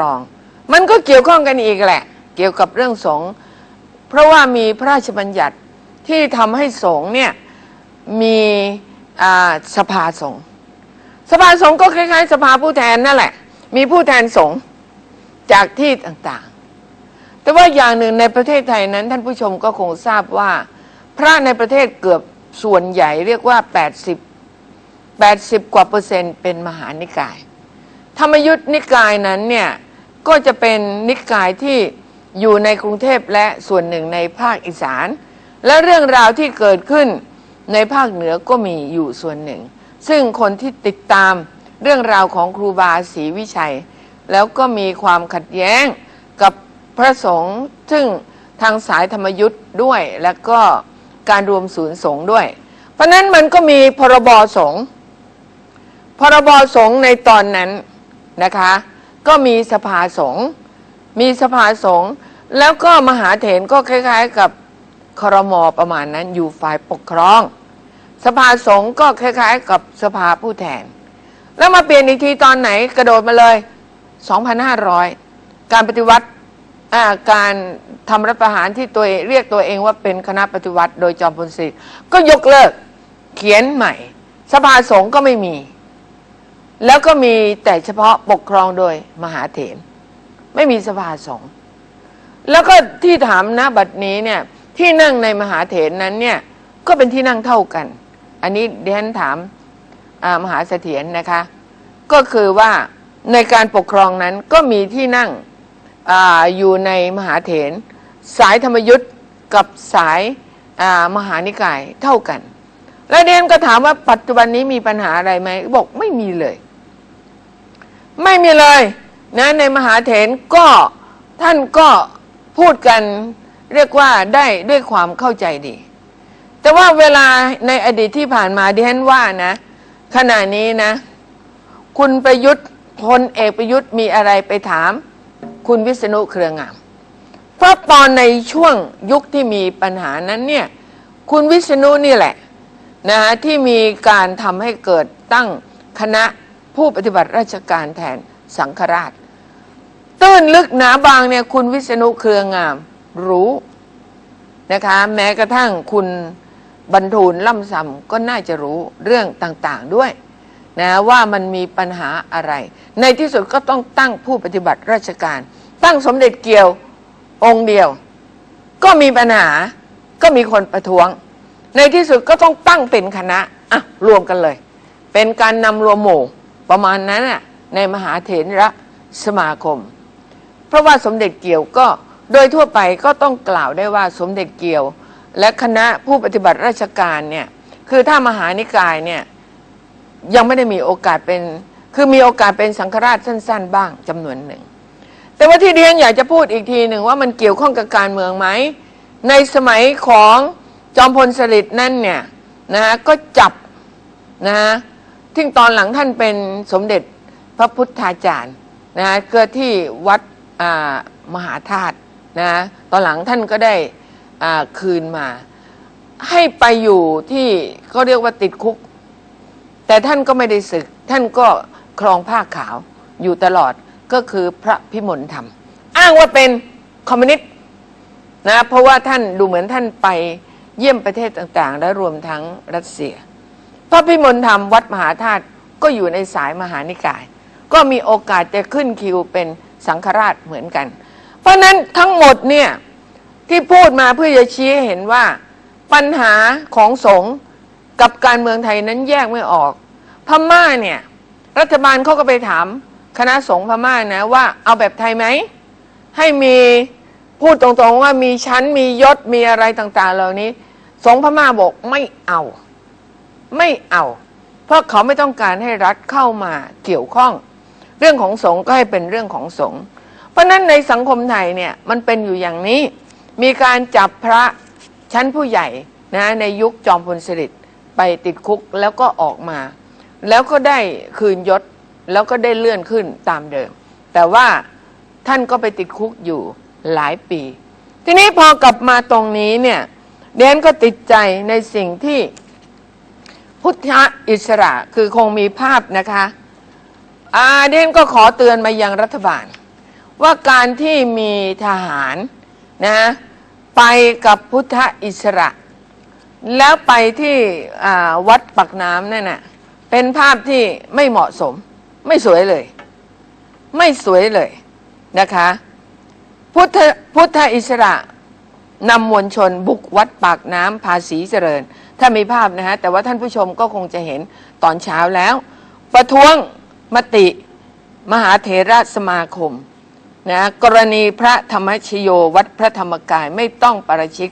รอง มันก็เกี่ยวข้องกันอีกแหละ เกี่ยวกับเรื่องสงฆ์เพราะว่ามีพระราชบัญญัติที่ทำให้สงฆ์เนี่ยมีอ่าสภาสงฆ์สภาสงฆ์ก็คล้ายๆ สภาผู้แทนนั่นแหละ มีผู้แทนสงฆ์จากที่ต่างๆ แต่ว่าอย่างหนึ่งในประเทศไทยนั้น ท่านผู้ชมก็คงทราบว่า พระในประเทศเกือบส่วนใหญ่เรียกว่า 80 80 กว่าเปอร์เซ็นต์เป็นมหานิกาย ธรรมยุทธนิกายนั้นเนี่ยก็จะเป็นนิกายที่อยู่ในกรุงเทพและส่วนหนึ่งในภาคอีสาน และเรื่องราวที่เกิดขึ้นในภาคเหนือก็มีอยู่ส่วนหนึ่ง ซึ่งคนที่ติดตามเรื่องราวของครูบาศรีวิชัย แล้วก็มีความขัดแย้งกับพระสงฆ์ซึ่งทางสายธรรมยุทธ์ด้วย แล้วก็การรวมศูนย์สงฆ์ด้วย เพราะนั้นมันก็มีพรบสงฆ์พรบสงฆ์ในตอนนั้น นะคะ ก็มีสภาสงฆ์มีสภาสงฆ์แล้วก็มหาเถรก็คล้าย ๆ กับครมประมาณนั้นอยู่ฝ่ายปกครอง สภาสงฆ์ก็คล้าย ๆ กับสภาผู้แทน แล้วมาเปลี่ยนอีกทีตอนไหนกระโดดมาเลย 2,500 การปฏิวัติการทำรัฐประหารที่ตัวเองเรียกตัวเองว่าเป็นคณะปฏิวัติ โดยจอมพลสฤษดิ์ก็ยกเลิกเขียนใหม่ สภาสงฆ์ก็ไม่มี แล้วก็มีแต่เฉพาะปกครองโดยมหาเถรไม่มีสภาสงฆ์แล้วก็ที่ถามนะบัดนี้เนี่ยที่นั่งในมหาเถรนั้นเนี่ยก็เป็นที่นั่งเท่ากัน อันนี้เดนถามมหาเสถียรนะคะ ก็คือว่าในการปกครองนั้นก็มีที่นั่งออยู่ในมหาเถรสายธรรมยุทธ์กับสายมหานิกายเท่ากัน แล้วเดนก็ถามว่าปัจจุบันนี้มีปัญหาอะไรไหมบอกไม่มีเลย ไม่มีเลยนะในมหาเถรก็ท่านก็พูดกันเรียกว่าได้ด้วยความเข้าใจดี แต่ว่าเวลาในอดีตที่ผ่านมาดิฉันว่านะ ขณะนี้นะ คุณประยุทธ์พลเอกประยุทธ์มีอะไรไปถาม คุณวิษณุเครืองาม เพราะตอนในช่วงยุคที่มีปัญหานั้นเนี่ย คุณวิษณุนี่แหละนะฮะที่มีการทำให้เกิดตั้งคณะ ผู้ปฏิบัติราชการแทนสังฆราช ตื้นลึกหนาบางเนี่ยคุณวิษณุเครืองามรู้นะคะ แม้กระทั่งคุณบรรทูลล่ำซำก็น่าจะรู้เรื่องต่างๆด้วยนะว่ามันมีปัญหาอะไร ในที่สุดก็ต้องตั้งผู้ปฏิบัติราชการ ตั้งสมเด็จเกี่ยวองค์เดียว ก็มีปัญหาก็มีคนประท้วง ในที่สุดก็ต้องตั้งเป็นคณะอะรวมกันเลย เป็นการนำรวมหมู่ ประมาณนั้นน่ะในมหาเถรสมาคม เพราะว่าสมเด็จเกี่ยวก็โดยทั่วไปก็ต้องกล่าวได้ว่าสมเด็จเกี่ยว และคณะผู้ปฏิบัติราชการเนี่ยคือถ้ามหานิกายเนี่ยยังไม่ได้มีโอกาสเป็น คือมีโอกาสเป็นสังฆราชสั้น ๆ บ้างจำนวนหนึ่ง แต่ว่าที่เรียนอยากจะพูดอีกทีหนึ่งว่ามันเกี่ยวข้องกับการเมืองไหม ในสมัยของจอมพลสฤษดิ์นั่นเนี่ยนะฮะก็จับนะ ฮะที่ตอนหลังท่านเป็นสมเด็จพระพุทธาจารย์นะฮะเกิดที่วัดมหาธาตุนะฮะตอนหลังท่านก็ได้อ่าคืนมา ให้ไปอยู่ที่เขาเรียกว่าติดคุก แต่ท่านก็ไม่ได้ศึก ท่านก็ครองผ้าขาวอยู่ตลอดก็คือพระพิมลธรรม อ้างว่าเป็นคอมมิวนิสต์นะเพราะว่าท่านดูเหมือนท่านไปเยี่ยมประเทศต่างๆ และรวมทั้งรัสเซีย ระพิมลธรรมวัดมหาธาตุก็อยู่ในสายมหานิกาย ก็มีโอกาสจะขึ้นคิวเป็นสังฆราชเหมือนกัน เพราะนั้นทั้งหมดเนี่ยที่พูดมาเพื่อจะชี้ให้เห็นว่าปัญหาของสงฆ์กับการเมืองไทยนั้นแยกไม่ออก พม่าเนี่ยรัฐบาลเขาก็ไปถามคณะสงฆ์พม่านะว่าเอาแบบไทยไหม ให้มีพูดตรงๆว่ามีชั้นมียศมีอะไรต่างๆ เหล่านี้ สงฆ์พม่าบอกไม่เอา ไม่เอา เพราะเขาไม่ต้องการให้รัฐเข้ามาเกี่ยวข้อง เรื่องของสงฆ์ก็ให้เป็นเรื่องของสงฆ์เพราะนั้นในสังคมไทยเนี่ยมันเป็นอยู่อย่างนี้ มีการจับพระชั้นผู้ใหญ่นะในยุคจอมพลสฤษดิ์ไปติดคุกแล้วก็ออกมา แล้วก็ได้คืนยศแล้วก็ได้เลื่อนขึ้นตามเดิม แต่ว่าท่านก็ไปติดคุกอยู่หลายปี ทีนี้พอกลับมาตรงนี้เนี่ยเดนก็ติดใจในสิ่งที่ พุทธอิสระคือคงมีภาพนะคะอาเดนก็ขอเตือนมายังรัฐบาล ว่าการที่มีทหารนะไปกับพุทธอิสระ แล้วไปที่วัดปักน้ำนั่นน่ะเป็นภาพที่ไม่เหมาะสม ไม่สวยเลย ไม่สวยเลยนะคะ พุทธพุทธอิสระนำมวลชนบุกวัดปากน้ำภาษีเจริญ ถ้ามีภาพนะฮะ แต่ว่าท่านผู้ชมก็คงจะเห็นตอนเช้าแล้ว ประท้วงมติมหาเถรสมาคมนะกรณีพระธรรมชโยวัดพระธรรมกายไม่ต้องปราชิก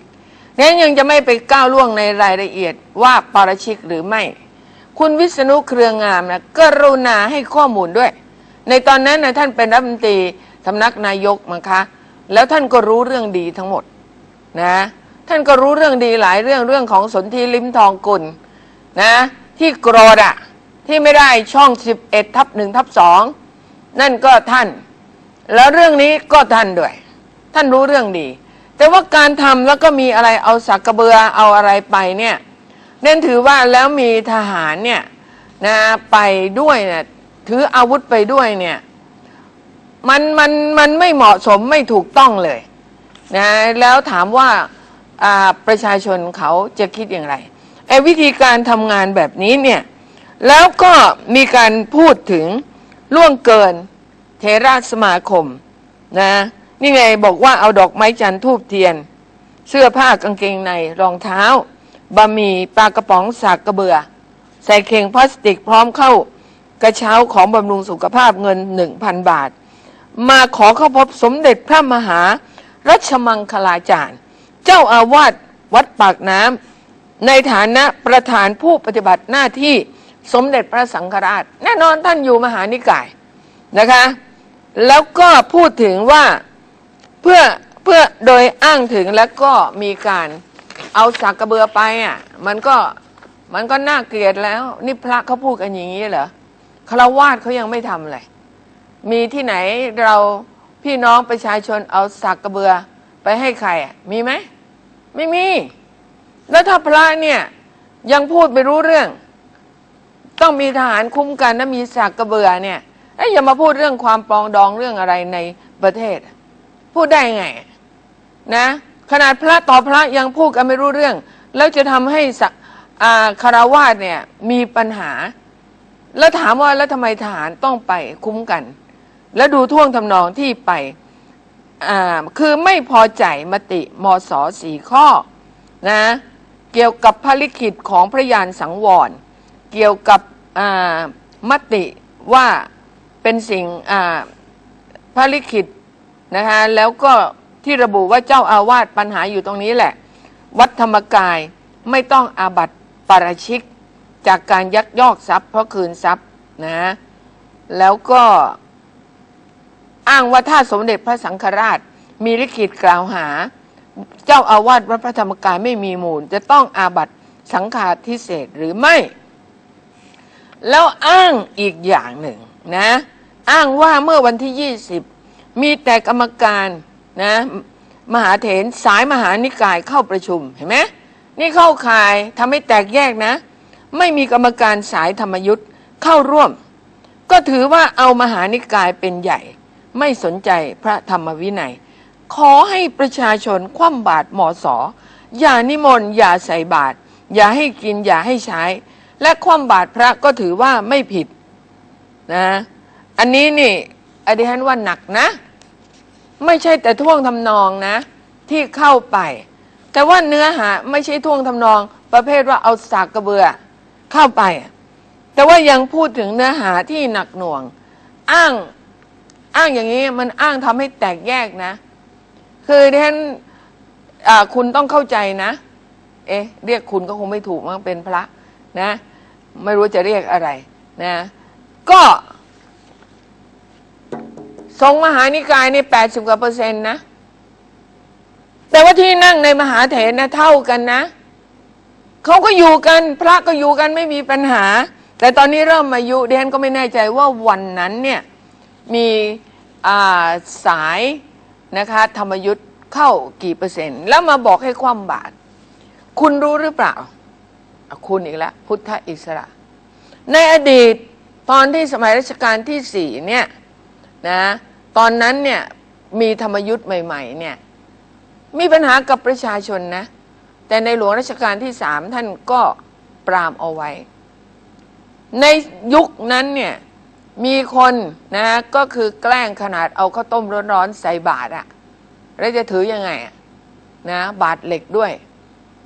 นั้นยังจะไม่ไปก้าวล่วงในรายละเอียดว่าปราชิกหรือไม่ คุณวิษณุเครืองามนะกรุณาให้ข้อมูลด้วย ในตอนนั้นนะท่านเป็นรัฐมนตรีสำนักนายกมั้งคะ แล้วท่านก็รู้เรื่องดีทั้งหมดนะ ท่านก็รู้เรื่องดีหลายเรื่องเรื่องของสนธิลิมทองกุลนะ ที่โกรธอะที่ไม่ได้ช่อง 11 ทับหนึ่งทับสองนั่นก็ท่าน แล้วเรื่องนี้ก็ท่านด้วย ท่านรู้เรื่องดี แต่ว่าการทำแล้วก็มีอะไรเอาสักกระเบือเอาอะไรไปเนี่ยเน้นถือว่าแล้วมีทหารเนี่ยนะไปด้วยเนี่ยถืออาวุธไปด้วยเนี่ยมันมันมันไม่เหมาะสมไม่ถูกต้องเลยนะแล้วถามว่า อ่าประชาชนเขาจะคิดอย่างไรไอ้วิธีการทำงานแบบนี้เนี่ยแล้วก็มีการพูดถึงล่วงเกินเทราสมาคมนะนี่ไงบอกว่าเอาดอกไม้จันทร์ทูบเทียน เสื้อผ้ากางเกงในรองเท้าบะหมี่ปลากระป๋องสากกระเบือ ใส่เข่งพลาสติกพร้อมเข้ากระเช้าของบำรุงสุขภาพเงิน1,000บาท มาขอเข้าพบสมเด็จพระมหารัชมังคลาจารย์ เจ้าอาวาสวัดปากน้ำในฐานะประธานผู้ปฏิบัติหน้าที่สมเด็จพระสังฆราช แน่นอนท่านอยู่มหานิกายนะคะ แล้วก็พูดถึงว่าเพื่อเพื่อโดยอ้างถึงแล้วก็มีการเอาสักกระเบือไปอะมันก็มันก็น่าเกลียดแล้ว นี่พระเขาพูดกันอย่างนี้เหรอคารวาสเขายังไม่ทำเลยมีที่ไหนเราพี่น้องประชาชนเอาสักกระเบือไปให้ใครอะมีไหม ไม่มี แล้วถ้าพระเนี่ย ยังพูดไม่รู้เรื่อง ต้องมีทหารคุ้มกันและมีสักกระเบือเนี่ยเอ้ยอย่ามาพูดเรื่องความปองดองเรื่องอะไรในประเทศ พูดได้ไง นะ ขนาดพระต่อพระยังพูดกันไม่รู้เรื่อง แล้วจะทำให้สักอ่าคารวาสเนี่ยมีปัญหา แล้วถามว่าแล้วทำไมทหารต้องไปคุ้มกัน แล้วดูท่วงทำนองที่ไป คือไม่พอใจมติมศสี่ข้อนะเกี่ยวกับภารกิจของพระยานสังวร เกี่ยวกับมติว่าเป็นสิ่งอ่าภารกิจนะคะแล้วก็ที่ระบุว่าเจ้าอาวาสปัญหาอยู่ตรงนี้แหละ วัดธรรมกายไม่ต้องอาบัติปาราชิกจากการยักยอกทรัพย์เพราะคืนทรัพย์นะแล้วก็ อ้างว่าถ้าสมเด็จพระสังฆราช มีลิขิตกล่าวหา เจ้าอาวาสวัดพระธรรมกายไม่มีมูล จะต้องอาบัติสังฆาทิเศษหรือไม่ แล้วอ้างอีกอย่างหนึ่งนะ อ้างว่าเมื่อวันที่ 20 มีแต่กรรมการนะมหาเถรสายมหานิกายเข้าประชุมเห็นไหมนี่เข้าข่ายทำให้แตกแยกนะ ไม่มีกรรมการสายธรรมยุทธ์เข้าร่วม ก็ถือว่าเอามหานิกายเป็นใหญ่ ไม่สนใจพระธรรมวินัย ขอให้ประชาชนคว่ำบาตรหมอสออย่านิมนต์อย่าใส่บาตรอย่าให้กินอย่าให้ใช้ และคว่ำบาตรพระก็ถือว่าไม่ผิดนะอันนี้นี่อดิฉันว่าหนักนะ ไม่ใช่แต่ท่วงทำนองนะ ที่เข้าไป แต่ว่าเนื้อหาไม่ใช่ท่วงทำนอง ประเภทว่าเอาสากกระเบือเข้าไป แต่ว่ายังพูดถึงเนื้อหาที่หนักหน่วง อ้าง อ้างอย่างนี้มันอ้างทำให้แตกแยกนะ คือดิฉันคุณต้องเข้าใจนะ เอ๊ะ เรียกคุณก็คงไม่ถูกมั้งเป็นพระ นะ ไม่รู้จะเรียกอะไร นะ ก็ทรงมหานิกายนี่แปดสิบกว่าเปอร์เซ็นต์นะ แต่ว่าที่นั่งในมหาเถรนะเท่ากันนะเขาก็อยู่กัน พระก็อยู่กันไม่มีปัญหา แต่ตอนนี้เริ่มอายุเดนก็ไม่แน่ใจว่าวันนั้นเนี่ย มีาสายนะคะธรรมยุทธ์เข้ากี่เปอร์เซ็นต์ แล้วมาบอกให้ความบาตรคุณรู้หรือเปล่า คุณอีกแล้วพุทธอิสระ ในอดีตตอนที่สมัยรัชกาลที่สี่เนี่ยนะตอนนั้นเนี่ยมีธรรมยุทธ์ใหม่ ๆ เนี่ยมีปัญหากับประชาชนนะ แต่ในหลวงรัชกาลที่สามท่านก็ปรามเอาไว้ ในยุคนั้นเนี่ย มีคนนะก็คือแกล้งขนาดเอาข้าวต้มร้อนๆใส่บาตรอะแล้วจะถือยังไงนะบาตรเหล็กด้วย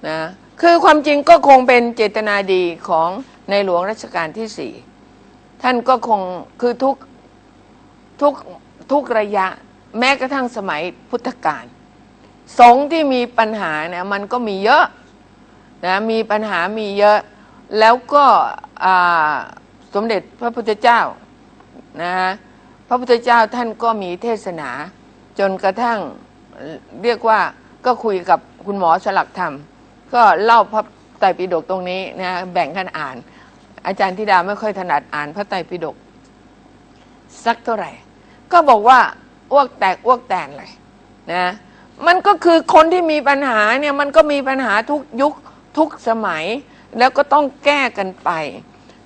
นะคือความจริงก็คงเป็นเจตนาดีของในหลวงรัชกาลที่สี่ท่านก็คงคือทุกทุกทุกระยะแม้กระทั่งสมัยพุทธกาลสงที่มีปัญหาเนี่ยมันก็มีเยอะนะมีปัญหามีเยอะ แล้วก็สมเด็จพระพุทธเจ้า นะฮะพระพุทธเจ้าท่านก็มีเทศนา จนกระทั่งเอ่อเรียกว่าก็คุยกับคุณหมอสลักธรรม ก็เล่าพระไตรปิฎกตรงนี้นะแบ่งกันอ่าน อาจารย์ธิดาไม่ค่อยถนัดอ่านพระไตรปิฎกสักเท่าไหร่ ก็บอกว่าอ้วกแตกอ้วกแตนเลยนะมันก็คือคนที่มีปัญหาเนี่ยมันก็มีปัญหาทุกยุคทุกสมัย แล้วก็ต้องแก้กันไป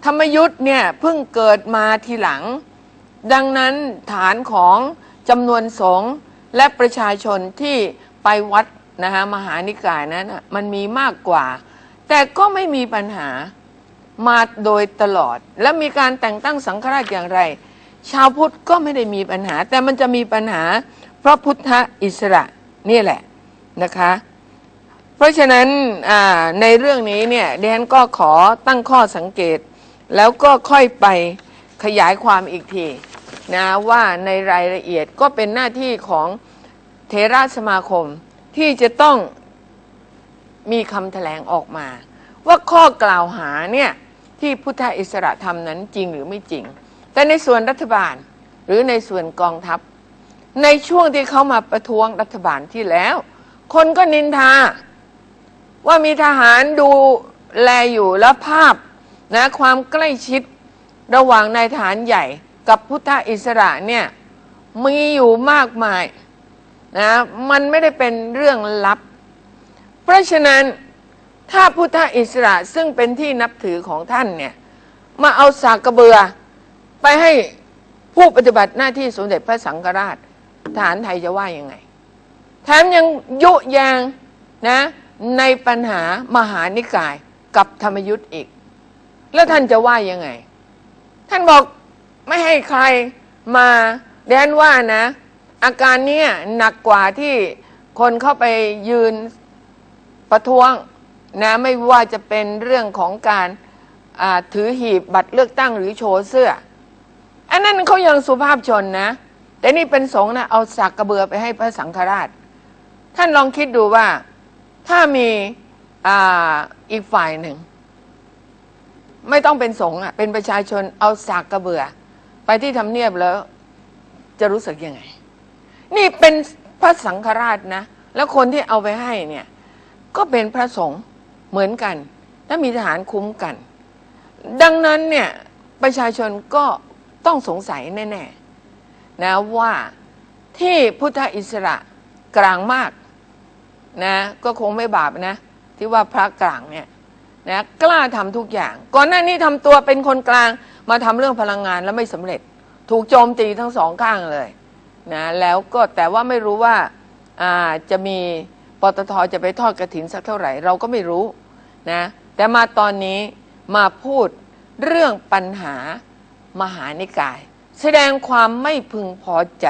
ธรรมยุทธ์เนี่ยเพิ่งเกิดมาทีหลัง ดังนั้นฐานของจำนวนสงฆ์และประชาชนที่ไปวัดนะคะมหานิกายนั้นมันมีมากกว่า แต่ก็ไม่มีปัญหามาโดยตลอด และมีการแต่งตั้งสังฆราชอย่างไร ชาวพุทธก็ไม่ได้มีปัญหา แต่มันจะมีปัญหา เพราะพุทธอิสระนี่แหละนะคะ เพราะฉะนั้นในเรื่องนี้เนี่ยดิฉันก็ขอตั้งข้อสังเกต แล้วก็ค่อยไป ขยายความอีกทีนะว่าในรายละเอียดก็เป็นหน้าที่ของเทราสมาคมที่จะต้องมีคำแถลงออกมา ว่าข้อกล่าวหาเนี่ยที่พุทธอิสระทำนั้นจริงหรือไม่จริง แต่ในส่วนรัฐบาลหรือในส่วนกองทัพ ในช่วงที่เขามาประท้วงรัฐบาลที่แล้ว คนก็นินทา ว่ามีทหารดูแลอยู่แล้วภาพนะความใกล้ชิด ระหว่างนายทหารใหญ่กับพุทธอิสระเนี่ยมีอยู่มากมายนะมันไม่ได้เป็นเรื่องลับ เพราะฉะนั้นถ้าพุทธอิสระซึ่งเป็นที่นับถือของท่านเนี่ยมาเอาสากกระเบือ ไปให้ผู้ปฏิบัติหน้าที่สมเด็จพระสังฆราชทหารไทยจะว่ายังไงแถมยังยุยงนะในปัญหามหานิกายกับธรรมยุทธ์อีก แล้วท่านจะว่ายังไง ท่านบอกไม่ให้ใครมาแดนว่านะ อาการเนี้ยหนักกว่าที่คนเข้าไปยืนประท้วงนะไม่ว่าจะเป็นเรื่องของการถือหีบบัตรเลือกตั้งหรือโชว์เสื้อ อันนั้นเขายังสุภาพชนนะ แต่นี่เป็นสงฆ์นะเอาสักกระเบือไปให้พระสังฆราช ท่านลองคิดดูว่าถ้ามีออีกฝ่ายหนึ่ง ไม่ต้องเป็นสงฆ์อะ เป็นประชาชนเอาสากกระเบือ ไปที่ทำเนียบแล้ว จะรู้สึกยังไง นี่เป็นพระสังฆราชนะ แล้วคนที่เอาไปให้เนี่ย ก็เป็นพระสงฆ์เหมือนกัน และมีทหารคุ้มกัน ดังนั้นเนี่ยประชาชนก็ต้องสงสัยแน่ๆนะว่าที่พุทธอิสระกลางมากนะ ก็คงไม่บาปนะ ที่ว่าพระกลางเนี่ย นะกล้าทำทุกอย่าง ก่อนหน้านี้ทำตัวเป็นคนกลางมาทำเรื่องพลังงานแล้วไม่สำเร็จ ถูกโจมตีทั้งสองข้างเลยนะแล้วก็แต่ว่าไม่รู้ว่าอ่าจะมีปตทจะไปทอดกระถินสักเท่าไหร่ เราก็ไม่รู้นะแต่มาตอนนี้มาพูดเรื่องปัญหามหานิกาย แสดงความไม่พึงพอใจ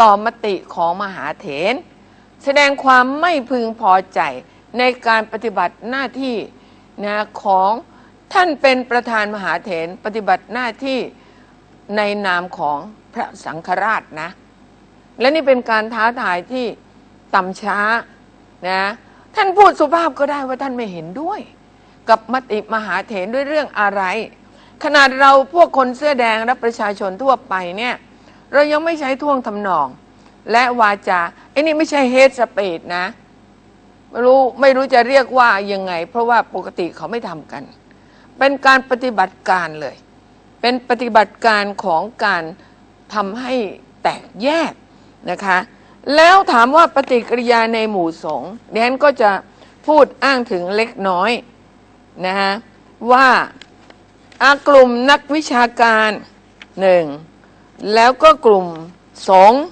ต่อมติของมหาเถรแสดงความไม่พึงพอใจในการปฏิบัติหน้าที่ นะของท่านเป็นประธานมหาเถรปฏิบัติหน้าที่ในนามของพระสังฆราชนะ และนี่เป็นการท้าทายที่ต่ำช้านะท่านพูดสุภาพก็ได้ว่าท่านไม่เห็นด้วย กับมติมหาเถรด้วยเรื่องอะไร ขนาดเราพวกคนเสื้อแดงและประชาชนทั่วไปเนี่ยเรายังไม่ใช้ท่วงทำนอง และวาจาไอ้นี่ไม่ใช่เฮสเปดนะ ไม่รู้ไม่รู้จะเรียกว่ายังไง เพราะว่าปกติเขาไม่ทำกัน เป็นการปฏิบัติการเลย เป็นปฏิบัติการของการทำให้แตกแยกนะคะ แล้วถามว่าปฏิกิริยาในหมู่สงฆ์ดิฉันก็จะพูดอ้างถึงเล็กน้อยนะฮะว่าอากลุ่มนักวิชาการหนึ่งแล้วก็กลุ่มสงฆ์